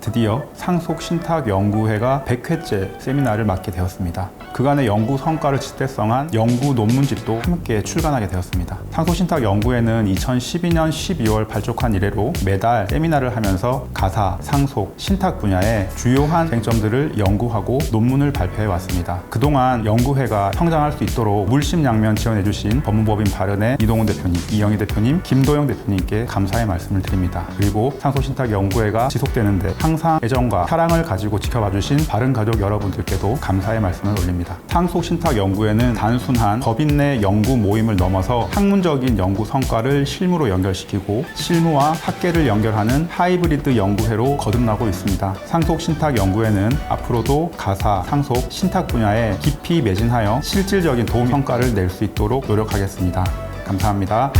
드디어 상속신탁연구회가 100회째 세미나를 맡게 되었습니다. 그간의 연구 성과를 집대성한 연구 논문집도 함께 출간하게 되었습니다. 상속신탁연구회는 2012년 12월 발족한 이래로 매달 세미나를 하면서 가사, 상속, 신탁 분야의 주요한 쟁점들을 연구하고 논문을 발표해 왔습니다. 그동안 연구회가 성장할 수 있도록 물심양면 지원해 주신 법무법인 바른의 이동훈 대표님, 이영희 대표님, 김도영 대표님께 감사의 말씀을 드립니다. 그리고 상속신탁연구회가 지속되는데 항상 애정과 사랑을 가지고 지켜봐 주신 바른 가족 여러분들께도 감사의 말씀을 올립니다. 상속 신탁 연구회는 단순한 법인 내 연구 모임을 넘어서 학문적인 연구 성과를 실무로 연결시키고 실무와 학계를 연결하는 하이브리드 연구회로 거듭나고 있습니다. 상속 신탁 연구회는 앞으로도 가사, 상속, 신탁 분야에 깊이 매진하여 실질적인 도움 성과를 낼 수 있도록 노력하겠습니다. 감사합니다.